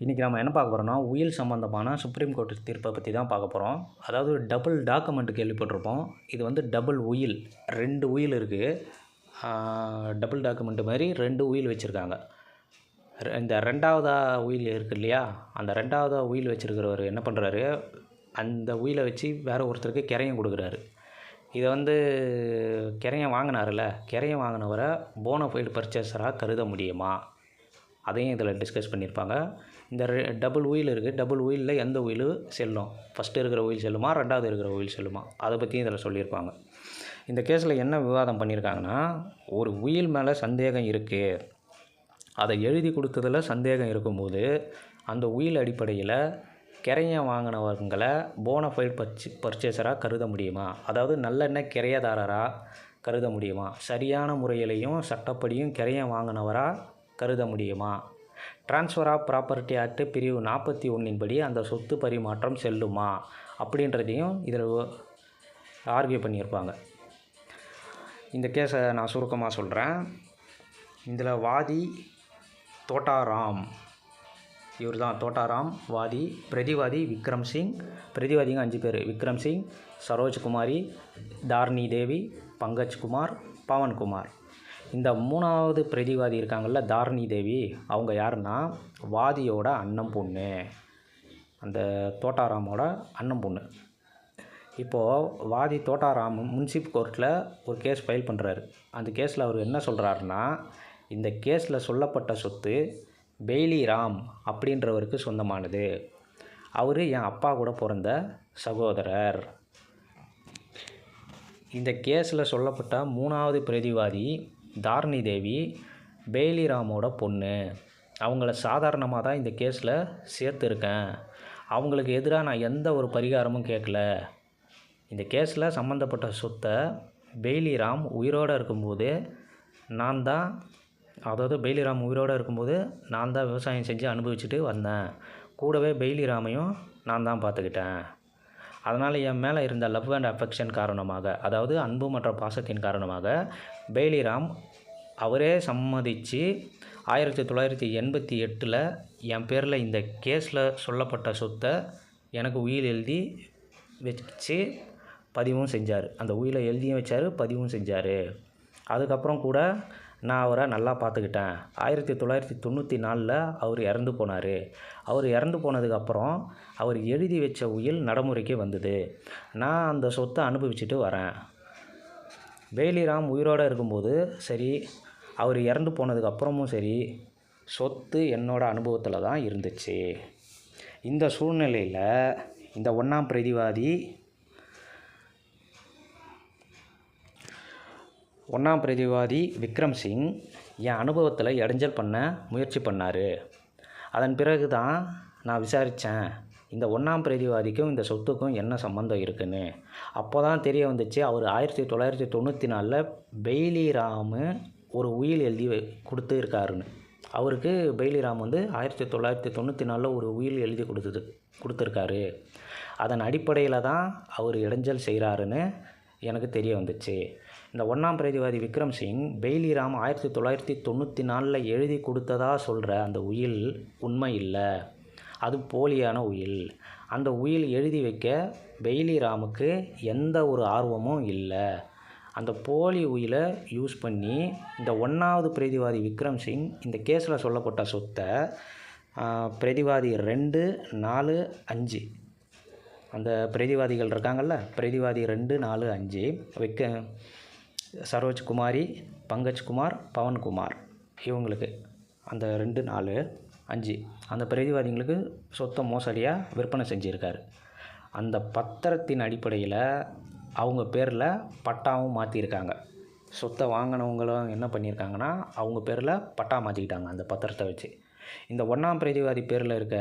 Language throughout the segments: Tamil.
இன்றைக்கி நம்ம என்ன பார்க்க போகிறோம்னா உயில் சம்மந்தமான சுப்ரீம் கோர்ட் தீர்ப்பை பற்றி தான் பார்க்க போகிறோம் அதாவது டபுள் டாக்குமெண்ட் கேள்விப்பட்டிருப்போம். இது வந்து டபுள் உயில் ரெண்டு உயில் இருக்குது டபுள் டாக்குமெண்ட் மாதிரி ரெண்டு உயில் வச்சுருக்காங்க. ரெ- இந்த ரெண்டாவதாக உயில் இருக்கு இல்லையா? அந்த ரெண்டாவதாக உயில் வச்சுருக்கிறவர் என்ன பண்ணுறாரு அந்த உயிலை வச்சு வேறு ஒருத்தருக்கு கிரையம் கொடுக்குறாரு. இதை வந்து கிரையம் வாங்கினார்ல கிரையம் வாங்கினவரை போனஃபைடு பர்ச்சேஸராக கருத முடியுமா? அதையும் இதில் டிஸ்கஸ் பண்ணியிருப்பாங்க. இந்த டபுள் உயில் இருக்குது டபுள் ஒயிலில் எந்த உயில் செல்லும்? ஃபஸ்ட்டு இருக்கிற உயில் செல்லுமா? ரெண்டாவது இருக்கிற உயில் செல்லுமா? அதை பற்றியும் இதில் சொல்லியிருப்பாங்க. இந்த கேஸில் என்ன விவாதம் பண்ணியிருக்காங்கன்னா ஒரு உயில் மேலே சந்தேகம் இருக்குது அதை எழுதி கொடுத்ததில் சந்தேகம் இருக்கும்போது அந்த உயில் அடிப்படையில் கிரையம் வாங்கினவங்களை போனஃபைட் பர்ச் பர்ச்சேஸராக கருத முடியுமா? அதாவது நல்லெண்ணெய் கிரையதாரராக கருத முடியுமா? சரியான முறையிலையும் சட்டப்படியும் கிரையம் வாங்கினவராக கருத முடியுமா? டிரான்ஸ்ஃபர் ஆஃப் ப்ராப்பர்ட்டி ஆக்ட் பிரிவு நாற்பத்தி ஒன்றின்படி அந்த சொத்து பரிமாற்றம் செல்லுமா? அப்படின்றதையும் இதில் ஆர்கியூ பண்ணியிருப்பாங்க. இந்த கேஸை நான் சுருக்கமாக சொல்கிறேன் இதில் வாதி தோட்டாராம். இவர் தான் தோட்டாராம் வாதி பிரதிவாதி விக்ரம் சிங். பிரதிவாதிங்க அஞ்சு பேர். விக்ரம் சிங் சரோஜ்குமாரி தார்னி தேவி பங்கஜ் குமார் பவன்குமார். இந்த மூணாவது பிரதிவாதி இருக்காங்கல்ல தாரணி தேவி அவங்க யாருன்னா வாதியோட அண்ணன் பொண்ணு. அந்த தோட்டாராமோட அண்ணன் பொண்ணு. இப்போது வாதி தோட்டாராம் முன்சிப் கோர்ட்டில் ஒரு கேஸ் ஃபைல் பண்ணுறாரு அந்த கேஸில் அவர் என்ன சொல்கிறாருன்னா இந்த கேஸில் சொல்லப்பட்ட சொத்து பெய்லி ராம் அப்படின்றவருக்கு சொந்தமானது. அவர் என் அப்பா கூட பிறந்த சகோதரர். இந்த கேஸில் சொல்லப்பட்ட மூணாவது பிரதிவாதி தாரணி தேவி பேலிராமோட பொண்ணு. அவங்கள சாதாரணமாக தான் இந்த கேஸில் சேர்த்துருக்கேன். அவங்களுக்கு எதிராக நான் எந்த ஒரு பரிகாரமும் கேட்கல. இந்த கேஸில் சம்மந்தப்பட்ட சொத்தை பெய்லிராம் உயிரோடு இருக்கும்போது நான் தான் அதாவது பெய்லிராம் உயிரோடு இருக்கும்போது நான் தான் விவசாயம் செஞ்சு அனுபவிச்சுட்டு வந்தேன். கூடவே பெய்லிராமையும் நான் தான் பார்த்துக்கிட்டேன். அதனால் என் மேலே இருந்த லவ் அண்ட் அஃபெக்ஷன் காரணமாக அதாவது அன்பு மற்றும் பாசத்தின் காரணமாக பெய்லிராம் அவரே சம்மதித்து ஆயிரத்தி தொள்ளாயிரத்தி எண்பத்தி எட்டில் என் பேரில் இந்த கேஸில் சொல்லப்பட்ட சொத்தை எனக்கு உயில் எழுதி வச்சு பதிவும் செஞ்சார். அந்த உயிலை எழுதியும் வச்சார் பதிவும் செஞ்சார். அதுக்கப்புறம் கூட நான் அவரை நல்லா பார்த்துக்கிட்டேன். ஆயிரத்தி தொள்ளாயிரத்தி தொண்ணூற்றி நாலில் அவர் இறந்து போனார். அவர் இறந்து போனதுக்கப்புறம் அவர் எழுதி வச்ச உயில் நடைமுறைக்கு வந்தது. நான் அந்த சொத்தை அனுபவிச்சுட்டு வரேன். வேலிராம் உயிரோடு இருக்கும்போது சரி அவர் இறந்து போனதுக்கப்புறமும் சரி சொத்து என்னோட அனுபவத்தில் தான் இருந்துச்சு. இந்த சூழ்நிலையில் இந்த ஒன்றாம் பிரதிவாதி ஒன்றாம் பிரதிவாதி விக்ரம் சிங் என் அனுபவத்தில் இடைஞ்சல் பண்ண முயற்சி பண்ணார். அதன் பிறகு தான் நான் விசாரித்தேன் இந்த ஒன்றாம் பிரதிவாதிக்கும் இந்த சொத்துக்கும் என்ன சம்மந்தம் இருக்குன்னு. அப்போ தான் தெரிய வந்துச்சு அவர் ஆயிரத்தி தொள்ளாயிரத்தி தொண்ணூற்றி நாலில் பெய்லி ராமு ஒரு உயில் எழுதி வை- கொடுத்து இருக்காருன்னு. அவருக்கு பெய்லிராம் வந்து ஆயிரத்தி தொள்ளாயிரத்தி தொண்ணூற்றி நாலில் ஒரு உயில் எழுதி கொடுத்தது கொடுத்துருக்காரு. அதன் அடிப்படையில் தான் அவர் இடைஞ்சல் செய்கிறாருன்னு எனக்கு தெரிய வந்துச்சு. இந்த ஒன்றாம் பிரதிவாதி விக்ரம் சிங் பெய்லிராம் ஆயிரத்தி தொள்ளாயிரத்தி தொண்ணூற்றி நாலில் எழுதி கொடுத்ததா சொல்கிற அந்த உயில் உண்மை இல்லை. அது போலியான உயில். அந்த உயில் எழுதி வைக்க பெய்லிராமுக்கு எந்த ஒரு ஆர்வமும் இல்லை. அந்த போலி உயிலை யூஸ் பண்ணி இந்த ஒன்றாவது பிரதிவாதி விக்ரம் சிங் இந்த கேஸில் சொல்லப்பட்ட சொத்தை பிரதிவாதி ரெண்டு நாலு அஞ்சு. அந்த பிரதிவாதிகள் இருக்காங்கல்ல? பிரதிவாதி ரெண்டு நாலு அஞ்சு. வைக்க சரோஜ் குமாரி பங்கஜ் குமார் பவன்குமார் இவங்களுக்கு அந்த ரெண்டு நாலு அஞ்சு. அந்த பிரதிவாதிகளுக்கு சொத்தை மோசடியாக விற்பனை செஞ்சுருக்காரு. அந்த பத்திரத்தின் அடிப்படையில் அவங்க பேரில் பட்டாவும் மாற்றிருக்காங்க சொத்தை வாங்கினவங்களும் என்ன பண்ணியிருக்காங்கன்னா அவங்க பேரில் பட்டா மாற்றிக்கிட்டாங்க அந்த பத்திரத்தை வச்சு. இந்த ஒன்றாம் பிரதிவாதி பேரில் இருக்க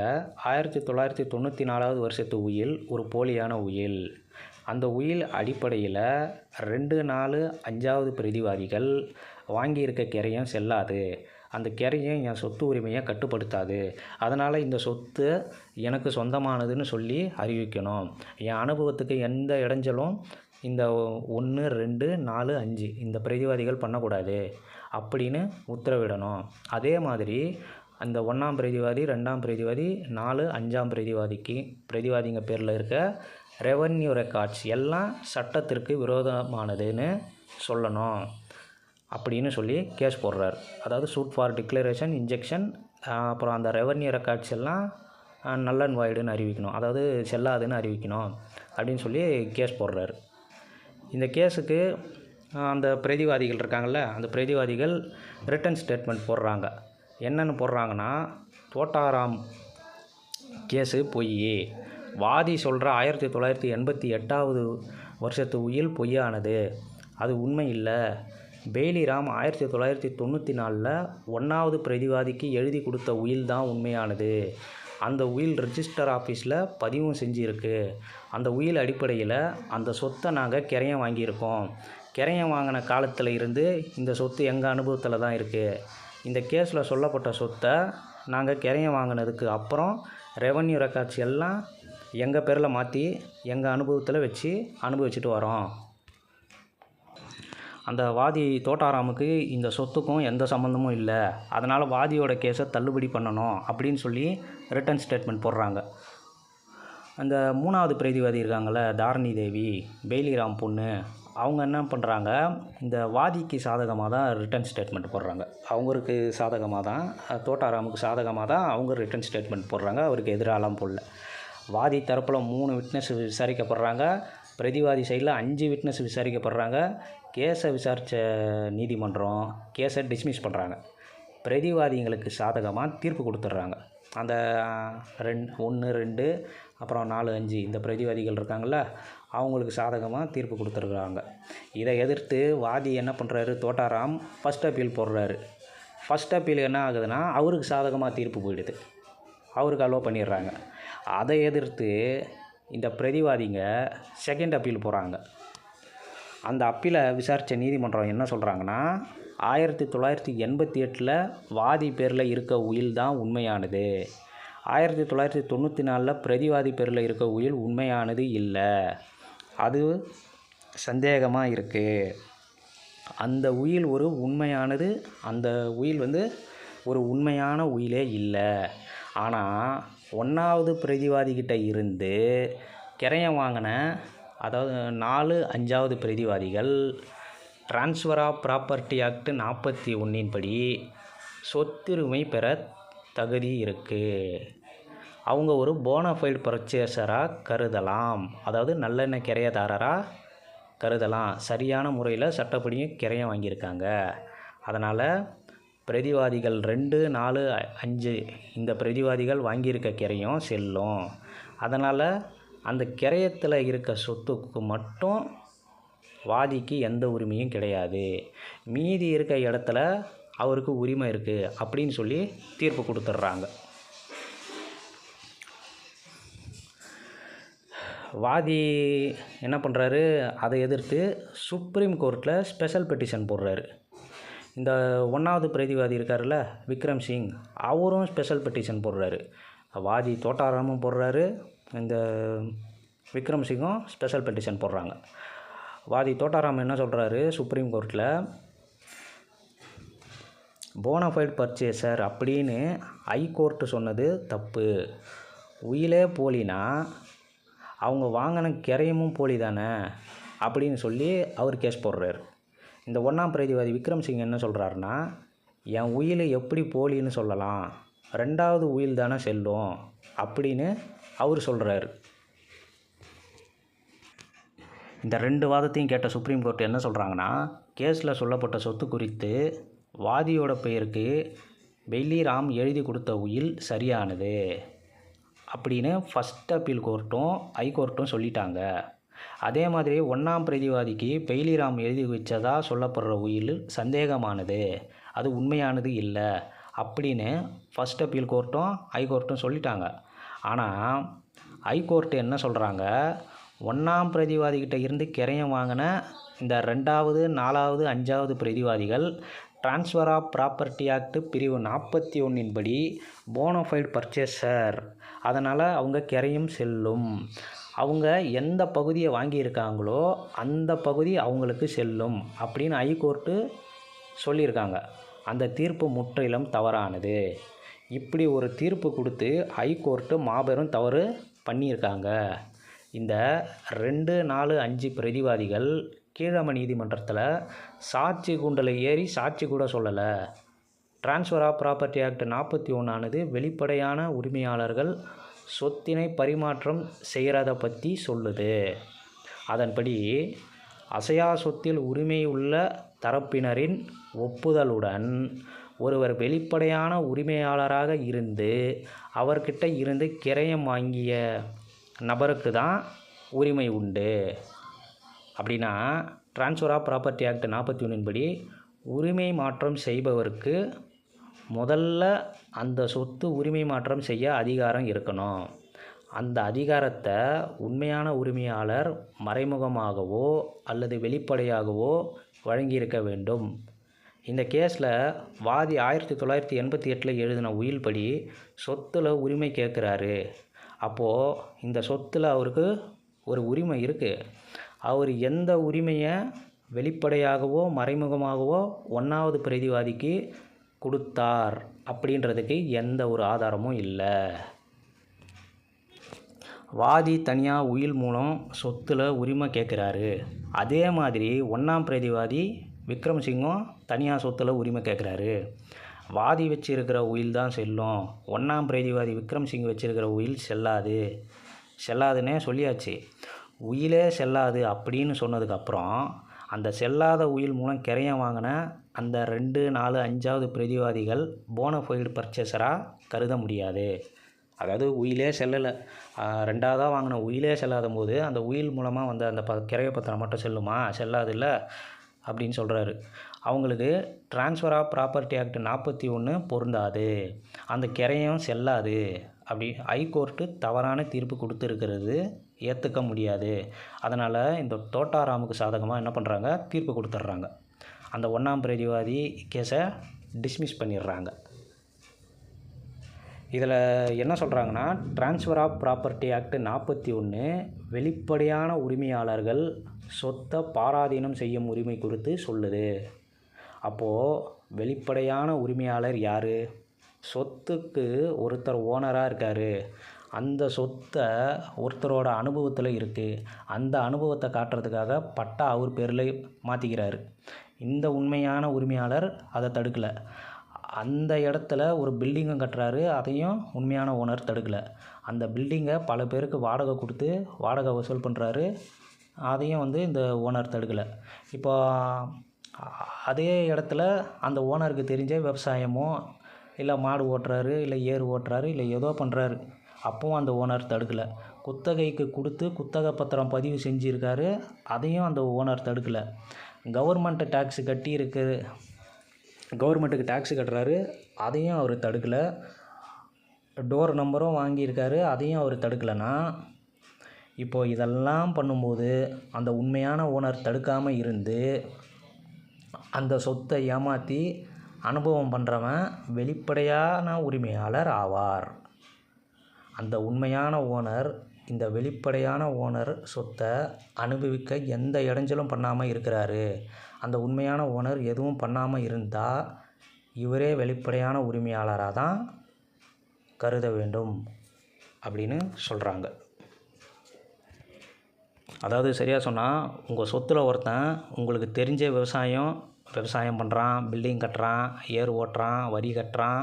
ஆயிரத்தி தொள்ளாயிரத்தி தொண்ணூற்றி நாலாவது வருஷத்து உயில் ஒரு போலியான உயில். அந்த உயில் அடிப்படையில் ரெண்டு நாலு அஞ்சாவது பிரதிவாதிகள் வாங்கியிருக்க கிரையும் செல்லாது. அந்த கிரையும் என் சொத்து உரிமையை கட்டுப்படுத்தாது. அதனால் இந்த சொத்து எனக்கு சொந்தமானதுன்னு சொல்லி அறிவிக்கணும். என் அனுபவத்துக்கு எந்த இடைஞ்சலும் இந்த ஒன்று ரெண்டு நாலு அஞ்சு இந்த பிரதிவாதிகள் பண்ணக்கூடாது அப்படின்னு உத்தரவிடணும். அதே மாதிரி அந்த ஒன்றாம் பிரதிவாதி ரெண்டாம் பிரதிவாதி நாலு அஞ்சாம் பிரதிவாதிக்கு பிரதிவாதிங்க பேரில் இருக்க ரெவன்யூ ரெக்கார்ட்ஸ் எல்லாம் சட்டத்திற்கு விரோதமானதுன்னு சொல்லணும் அப்படின்னு சொல்லி கேஸ் போடுறார். அதாவது சூட் ஃபார் டிக்ளரேஷன் இன்ஜெக்ஷன் அப்புறம் அந்த ரெவன்யூ ரெக்கார்ட்ஸ் எல்லாம் நல்லன் வாய்டுன்னு அறிவிக்கணும். அதாவது செல்லாதுன்னு அறிவிக்கணும் அப்படின்னு சொல்லி கேஸ் போடுறாரு. இந்த கேஸுக்கு அந்த பிரதிவாதிகள் இருக்காங்கள்ல அந்த பிரதிவாதிகள் ரிட்டன் ஸ்டேட்மெண்ட் போடுறாங்க. என்னென்னு போடுறாங்கன்னா தோட்டாராம் கேஸு பொய் வாதி சொல்கிற ஆயிரத்தி தொள்ளாயிரத்தி எண்பத்தி எட்டாவது வருஷத்து உயில் பொய்யானது. அது உண்மை இல்லை. பெய்லிராம் ஆயிரத்தி தொள்ளாயிரத்தி தொண்ணூற்றி நாலில் ஒன்றாவது பிரதிவாதிக்கு எழுதி கொடுத்த உயில் தான் உண்மையானது. அந்த உயில் ரிஜிஸ்டர் ஆஃபீஸில் பதிவும் செஞ்சுருக்கு. அந்த உயில் அடிப்படையில் அந்த சொத்தை நாங்கள் கிரையம் வாங்கியிருக்கோம். கிரையம் வாங்கின காலத்தில் இருந்து இந்த சொத்து எங்கள் அனுபவத்தில் தான் இருக்குது இந்த கேஸில் சொல்லப்பட்ட சொத்தை நாங்கள் கிரையம் வாங்கினதுக்கு அப்புறம் ரெவன்யூ ரெக்கார்ட்ஸ் எல்லாம் எங்கள் பேரில் மாற்றி எங்கள் அனுபவத்தில் வச்சு அனுபவிச்சுட்டு வரோம் அந்த வாதி தோட்டாராமுக்கு இந்த சொத்துக்கும் எந்த சம்மந்தமும் இல்லை. அதனால் வாதியோட கேஸை தள்ளுபடி பண்ணணும் அப்படின்னு சொல்லி ரிட்டன் ஸ்டேட்மெண்ட் போடுறாங்க. அந்த மூணாவது பிரதிவாதி இருக்காங்கள்ல தாரணி தேவி பெய்லிராம் பொண்ணு அவங்க என்ன பண்ணுறாங்க இந்த வாதிக்கு சாதகமாக தான் ரிட்டன் ஸ்டேட்மெண்ட் போடுறாங்க. அவங்களுக்கு சாதகமாக தான் தோட்டாராமுக்கு சாதகமாக தான் அவங்க ரிட்டன் ஸ்டேட்மெண்ட் போடுறாங்க. அவருக்கு எதிராலாம் போடல. வாதி தரப்பில் மூணு விட்னஸ் விசாரிக்கப்படுறாங்க. பிரதிவாதி சைடில் அஞ்சு விட்னஸ் விசாரிக்கப்படுறாங்க. கேஸை விசாரித்த நீதிமன்றம் கேஸை டிஸ்மிஸ் பண்ணுறாங்க பிரதிவாதிங்களுக்கு சாதகமாக தீர்ப்பு கொடுத்துட்றாங்க. அந்த ரெண்டு ஒன்று ரெண்டு அப்புறம் நாலு அஞ்சு இந்த பிரதிவாதிகள் இருக்காங்கள்ல அவங்களுக்கு சாதகமாக தீர்ப்பு கொடுத்துருக்குறாங்க இதை எதிர்த்து வாதி என்ன பண்ணுறாரு தோட்டாராம் ஃபஸ்ட் அப்பீல் போடுறாரு. ஃபஸ்ட் அப்பீல் என்ன ஆகுதுன்னா அவருக்கு சாதகமாக தீர்ப்பு போயிடுது. அவருக்கு அலோவ் பண்ணிடுறாங்க. அதை எதிர்த்து இந்த பிரதிவாதிங்க செகண்ட் அப்பீல் போகிறாங்க அந்த அப்பீலை விசாரித்த நீதிமன்றம் என்ன சொல்கிறாங்கன்னா ஆயிரத்தி தொள்ளாயிரத்தி எண்பத்தி எட்டில் வாதி பேரில் இருக்க உயில் தான் உண்மையானது. ஆயிரத்தி தொள்ளாயிரத்தி தொண்ணூற்றி நாலில் பிரதிவாதி பேரில் இருக்க உயில் உண்மையானது இல்லை. அது சந்தேகமாக இருக்குது அந்த உயில் ஒரு உண்மையானது அந்த உயில் வந்து ஒரு உண்மையான உயிலே இல்லை. ஆனால் ஒன்றாவது பிரதிவாதிகிட்ட இருந்து கிரையம் வாங்கின அதாவது நாலு அஞ்சாவது பிரதிவாதிகள் டிரான்ஸ்ஃபர் ஆஃப் ப்ராப்பர்ட்டி ஆக்ட் நாற்பத்தி ஒன்றின் படி சொத்துரிமை பெற தகுதி இருக்குது அவங்க ஒரு போனஃபைடு பர்ச்சேசராக கருதலாம். அதாவது நல்லெண்ணெய் கிரையதாரராக கருதலாம். சரியான முறையில் சட்டப்படியும் கிரையம் வாங்கியிருக்காங்க. அதனால் பிரதிவாதிகள் ரெண்டு நாலு அஞ்சு. இந்த பிரதிவாதிகள் வாங்கியிருக்க கிரையும் செல்லும். அதனால் அந்த கிரயத்தில் இருக்க சொத்துக்கு மட்டும் வாதிக்கு எந்த உரிமையும் கிடையாது. மீதி இருக்க இடத்துல அவருக்கு உரிமை இருக்குது அப்படின்னு சொல்லி தீர்ப்பு கொடுத்துட்றாங்க வாதி என்ன பண்ணுறாரு அதை எதிர்த்து சுப்ரீம் கோர்ட்டில் ஸ்பெஷல் பெட்டிஷன் போடுறாரு. இந்த ஒன்றாவது பிரதிவாதி இருக்கார்ல விக்ரம் சிங் அவரும் ஸ்பெஷல் பெட்டிஷன் போடுறாரு. வாதி தோட்டாராமும் போடுறாரு. இந்த விக்ரம் சிங்கும் ஸ்பெஷல் பெட்டிஷன் போடுறாங்க. வாதி தோட்டாராம் என்ன சொல்கிறாரு சுப்ரீம் கோர்ட்டில் போனஃபைட் பர்ச்சேசர் அப்படின்னு ஹைகோர்ட்டு சொன்னது தப்பு. உயிலே போலினா அவங்க வாங்கின கிரையமும் போலி தானே அப்படின்னு சொல்லி அவர் கேஸ் போடுறாரு. இந்த ஒன்றாம் பிரதிவாதி விக்ரம் சிங் என்ன சொல்கிறாருன்னா என் உயிலை எப்படி போலின்னு சொல்லலாம். ரெண்டாவது உயில் தானே செல்லும். அப்படின்னு அவர் சொல்கிறாரு இந்த ரெண்டு வாதத்தையும் கேட்ட சுப்ரீம் கோர்ட் என்ன சொல்கிறாங்கன்னா கேஸில் சொல்லப்பட்ட சொத்து குறித்து வாதியோட பெயருக்கு பெல்லிராம் எழுதி கொடுத்த உயில் சரியானது. அப்படின்னு ஃபஸ்ட் அப்பீல் கோர்ட்டும் ஹைகோர்ட்டும் சொல்லிட்டாங்க. அதே மாதிரி ஒன்றாம் பிரதிவாதிக்கு பெய்லிராம் எழுதி வச்சதா சொல்லப்படுற உயில் சந்தேகமானது. அது உண்மையானது இல்லை அப்படின்னு ஃபஸ்ட் அப்பீல் கோர்ட்டும் ஹைகோர்ட்டும் சொல்லிட்டாங்க. ஆனால் ஹைகோர்ட்டு என்ன சொல்கிறாங்க ஒன்றாம் பிரதிவாதிகிட்ட இருந்து கிரையம் வாங்கின இந்த ரெண்டாவது நாலாவது அஞ்சாவது பிரதிவாதிகள் டிரான்ஸ்ஃபர் ஆஃப் ப்ராப்பர்ட்டி ஆக்ட் பிரிவு நாற்பத்தி ஒன்றின் படி போனோஃபைட் பர்ச்சேசர் அதனால் அவங்க கிரையும் செல்லும். அவங்க எந்த பகுதியை வாங்கியிருக்காங்களோ அந்த பகுதி அவங்களுக்கு செல்லும் அப்படின்னு ஹைகோர்ட்டு சொல்லியிருக்காங்க. அந்த தீர்ப்பு முற்றிலும் தவறானது. இப்படி ஒரு தீர்ப்பு கொடுத்து ஹைகோர்ட்டு மாபெரும் தவறு பண்ணியிருக்காங்க. இந்த ரெண்டு நாலு அஞ்சு பிரதிவாதிகள் கீழமை நீதிமன்றத்தில் சாட்சி குண்டில் ஏறி சாட்சி கூட சொல்லலை. டிரான்ஸ்ஃபர் ஆஃப் ப்ராப்பர்ட்டி ஆக்ட் நாற்பத்தி ஒன்றானது வெளிப்படையான உரிமையாளர்கள் சொத்தினை பரிமாற்றம் செய்கிறத பற்றி சொல்லுது. அதன்படி அசையா சொத்தில் உரிமை உள்ள தரப்பினரின் ஒப்புதலுடன் ஒருவர் வெளிப்படையான உரிமையாளராக இருந்து அவர்கிட்ட இருந்து கிரயம் வாங்கிய நபருக்கு தான் உரிமை உண்டு. அப்படின்னா ட்ரான்ஸ்ஃபர் ஆஃப் ப்ராப்பர்ட்டி ஆக்ட் நாற்பத்தி ஒன்றின் படி உரிமை மாற்றம் செய்பவருக்கு முதல்ல அந்த சொத்து உரிமை மாற்றம் செய்ய அதிகாரம் இருக்கணும். அந்த அதிகாரத்தை உண்மையான உரிமையாளர் மறைமுகமாகவோ அல்லது வெளிப்படையாகவோ வழங்கியிருக்க வேண்டும். இந்த கேஸில் வாதி ஆயிரத்தி தொள்ளாயிரத்தி எண்பத்தி எட்டில் எழுதின உயில்படி சொத்தில் உரிமை கேட்குறாரு. அப்போது இந்த சொத்தில் அவருக்கு ஒரு உரிமை இருக்குது அவர் எந்த உரிமையை வெளிப்படையாகவோ மறைமுகமாகவோ ஒன்றாவது பிரதிவாதிக்கு கொடுத்தார் அப்படின்றதுக்கு எந்த ஒரு ஆதாரமும் இல்லை. வாதி தனியாக உயில் மூலம் சொத்தில் உரிமை கேட்குறாரு அதே மாதிரி ஒன்றாம் பிரதிவாதி விக்ரம் சிங்கும் தனியாக சொத்தில் உரிமை கேட்குறாரு வாதி வச்சிருக்கிற உயில் தான் செல்லும். ஒன்றாம் பிரதிவாதி விக்ரம் சிங் வச்சிருக்கிற உயில் செல்லாது. செல்லாதுன்னே சொல்லியாச்சு. உயிலே செல்லாது அப்படின்னு சொன்னதுக்கப்புறம் அந்த செல்லாத உயில் மூலம் கிரையம் வாங்கின அந்த ரெண்டு நாலு அஞ்சாவது பிரதிவாதிகள் போனஃபைடு பர்ச்சேசராக கருத முடியாது. அதாவது உயிலே செல்லலை. ரெண்டாவதாக வாங்கின உயிலே செல்லாத போது அந்த உயில் மூலமாக வந்து அந்த ப கிரைய பத்திரம் மட்டும் செல்லுமா? செல்லாது இல்லை அப்படின்னு சொல்கிறாரு அவங்களுக்கு ட்ரான்ஸ்ஃபர் ஆஃப் ப்ராப்பர்ட்டி ஆக்ட் நாற்பத்தி ஒன்று பொருந்தாது. அந்த கிரையம் செல்லாது. அப்படி ஹைகோர்ட்டு தவறான தீர்ப்பு கொடுத்துருக்கிறது. ஏற்றுக்க முடியாது. அதனால் இந்த தோட்டாராமுக்கு சாதகமாக என்ன பண்ணுறாங்க தீர்ப்பு கொடுத்துட்றாங்க. அந்த ஒன்றாம் பிரதிவாதி கேஸை டிஸ்மிஸ் பண்ணிடுறாங்க. இதில் என்ன சொல்கிறாங்கன்னா ட்ரான்ஸ்ஃபர் ஆஃப் ப்ராப்பர்ட்டி ஆக்ட் நாற்பத்தி ஒன்று வெளிப்படையான உரிமையாளர்கள் சொத்தை பாராதீனம் செய்யும் உரிமை குறித்து சொல்லுது. அப்போது வெளிப்படையான உரிமையாளர் யார்? சொத்துக்கு ஒருத்தர் ஓனராக இருக்கார். அந்த சொத்தை ஒருத்தரோட அனுபவத்தில் இருக்குது அந்த அனுபவத்தை காட்டுறதுக்காக பட்டா அவர் பேரில் மாற்றிக்கிறாரு இந்த உண்மையான உரிமையாளர் அதை தடுக்கலை. அந்த இடத்துல ஒரு பில்டிங்கும் கட்டுறாரு. அதையும் உண்மையான ஓனர் தடுக்கலை. அந்த பில்டிங்கை பல பேருக்கு வாடகை கொடுத்து வாடகை வசூல் பண்ணுறாரு அதையும் வந்து இந்த ஓனர் தடுக்கலை. இப்போ அதே இடத்துல அந்த ஓனருக்கு தெரிஞ்ச விவசாயமோ இல்லை மாடு ஓட்டுறாரு இல்லை ஏர் ஓட்டுறாரு இல்லை ஏதோ பண்ணுறாரு அப்பவும் அந்த ஓனர் தடுக்கலை. குத்தகைக்கு கொடுத்து குத்தகை பத்திரம் பதிவு செஞ்சுருக்காரு. அதையும் அந்த ஓனர் தடுக்கலை. கவர்மெண்ட்டு டேக்ஸ் கட்டி இருக்கு கவர்மெண்ட்டுக்கு டேக்ஸ் கட்டுறாரு. அதையும் அவர் தடுக்கலை. டோர் நம்பரும் வாங்கியிருக்காரு. அதையும் அவர் தடுக்கலைன்னா இப்போது இதெல்லாம் பண்ணும்போது அந்த உண்மையான ஓனர் தடுக்காமல் இருந்து அந்த சொத்தை ஏமாற்றி அனுபவம் பண்ணுறவன் வெளிப்படையான உரிமையாளர் ஆவார். அந்த உண்மையான ஓனர் இந்த வெளிப்படையான ஓனர் சொத்தை அனுபவிக்க எந்த இடைஞ்சலும் பண்ணாமல் இருக்கிறாரு. அந்த உண்மையான ஓனர் எதுவும் பண்ணாமல் இருந்தால் இவரே வெளிப்படையான உரிமையாளராக தான் கருத வேண்டும் அப்படின்னு சொல்கிறாங்க அதாவது சரியாக சொன்னால் உங்கள் சொத்தில் ஒருத்தன் உங்களுக்கு தெரிஞ்ச விவசாயம் விவசாயம் பண்ணுறான் பில்டிங் கட்டுறான் ஏர் ஓட்டுறான் வரி கட்டுறான்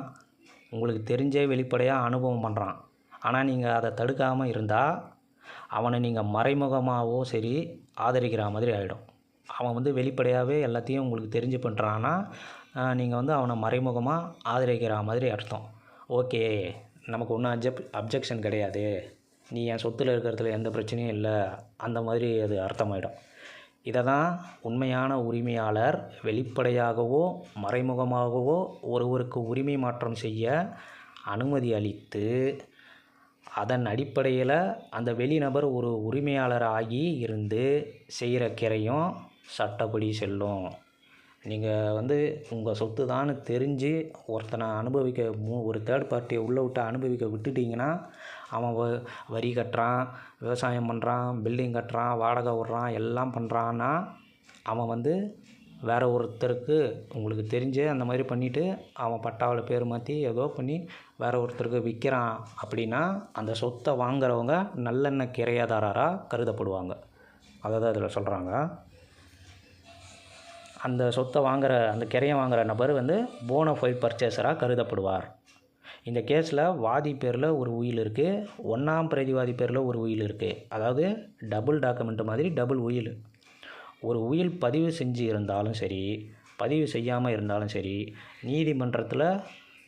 உங்களுக்கு தெரிஞ்சே வெளிப்படையாக அனுபவம் பண்ணுறான் ஆனால் நீங்கள் அதை தடுக்காமல் இருந்தால் அவனை நீங்கள் மறைமுகமாகவோ சரி ஆதரிக்கிற மாதிரி ஆகிடும் அவன் வந்து வெளிப்படையாகவே எல்லாத்தையும் உங்களுக்கு தெரிஞ்சு பண்ணுறான்னா நீங்கள் வந்து அவனை மறைமுகமாக ஆதரிக்கிற மாதிரி அர்த்தம். ஓகே நமக்கு ஒன்றும் அப்ஜெக் அப்ஜெக்ஷன் கிடையாது. நீ என் சொத்தில் இருக்கிறதுல எந்த பிரச்சனையும் இல்லை. அந்த மாதிரி அது அர்த்தமாயிடும். இதை தான் உண்மையான உரிமையாளர் வெளிப்படையாகவோ மறைமுகமாகவோ ஒருவருக்கு உரிமை மாற்றம் செய்ய அனுமதி அளித்து அதன் அடிப்படையில் அந்த வெளிநபர் ஒரு உரிமையாளர் ஆகி இருந்து செய்கிற கிரையும் சட்டப்படி செல்லும். நீங்கள் வந்து உங்கள் சொத்து தான் தெரிஞ்சு ஒருத்தனை அனுபவிக்க மூ ஒரு தேர்ட் பார்ட்டியை உள்ளே விட்டு அனுபவிக்க விட்டுட்டிங்கன்னா அவன் வ வரி கட்டுறான் விவசாயம் பண்ணுறான் பில்டிங் கட்டுறான் வாடகை விட்றான் எல்லாம் பண்ணுறான்னா அவன் வந்து வேறு ஒருத்தருக்கு உங்களுக்கு தெரிஞ்சு அந்த மாதிரி பண்ணிவிட்டு அவன் பட்டாவில் பேர் மாற்றி ஏதோ பண்ணி வேறு ஒருத்தருக்கு விற்கிறான் அப்படின்னா அந்த சொத்தை வாங்குறவங்க நல்லெண்ணெய் கிரையதாரராக கருதப்படுவாங்க. அதை தான் இதில் சொல்கிறாங்க அந்த சொத்தை வாங்குகிற அந்த கிரையை வாங்குகிற நபர் வந்து போனஃபைட் பர்ச்சேசராக கருதப்படுவார். இந்த கேஸில் வாதி பேரில் ஒரு உயில் இருக்குது ஒன்றாம் பிரதிவாதி பேரில் ஒரு உயில் இருக்குது அதாவது டபுள் டாக்குமெண்ட் மாதிரி டபுள் உயில். ஒரு உயில் பதிவு செஞ்சு இருந்தாலும் சரி பதிவு செய்யாமல் இருந்தாலும் சரி நீதிமன்றத்தில்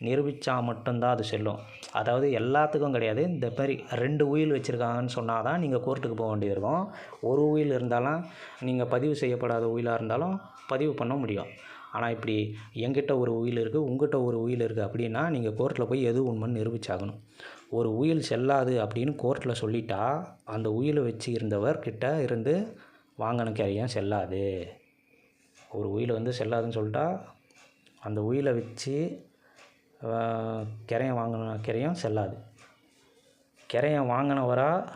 நிரூபித்தா மட்டும்தான் அது செல்லும். அதாவது எல்லாத்துக்கும் கிடையாது. இந்த மாதிரி ரெண்டு உயில் வச்சுருக்காங்கன்னு சொன்னால் தான் நீங்கள் கோர்ட்டுக்கு போக வேண்டியிருக்கும். ஒரு உயில் இருந்தாலும் நீங்கள் பதிவு செய்யப்படாத உயிலாக இருந்தாலும் பதிவு பண்ண முடியும். ஆனால் இப்படி எங்கிட்ட ஒரு உயில் இருக்குது உங்ககிட்ட ஒரு உயில் இருக்குது அப்படின்னா நீங்கள் கோர்ட்டில் போய் எது உண்மைன்னு நிரூபிச்சாகணும். ஒரு உயில் செல்லாது அப்படின்னு கோர்ட்டில் சொல்லிட்டா அந்த உயிலை வச்சு இருந்தவர் கிட்ட இருந்து வாங்கின கிரையம் செல்லாது? ஒரு உயிலை வந்து செல்லாதுன்னு சொல்லிட்டா அந்த உயிலை வச்சு கிரையம் வாங்கின கிரையம் செல்லாது. கிரையம் வாங்கினவராக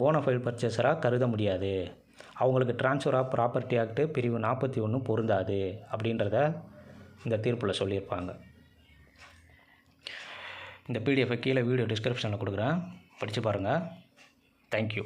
போனஃபைல் பர்ச்சேசராக கருத முடியாது. அவங்களுக்கு ட்ரான்ஸ்ஃபர் ஆஃப் ப்ராப்பர்ட்டி ஆக்ட் பிரிவு நாற்பத்தி ஒன்று பொருந்தாது அப்படின்றத இந்த தீர்ப்பில் சொல்லியிருப்பாங்க. இந்த பிடிஎஃபை கீழே வீடியோ டிஸ்கிரிப்ஷனில் கொடுக்குறேன். படித்து பாருங்கள் தேங்க்யூ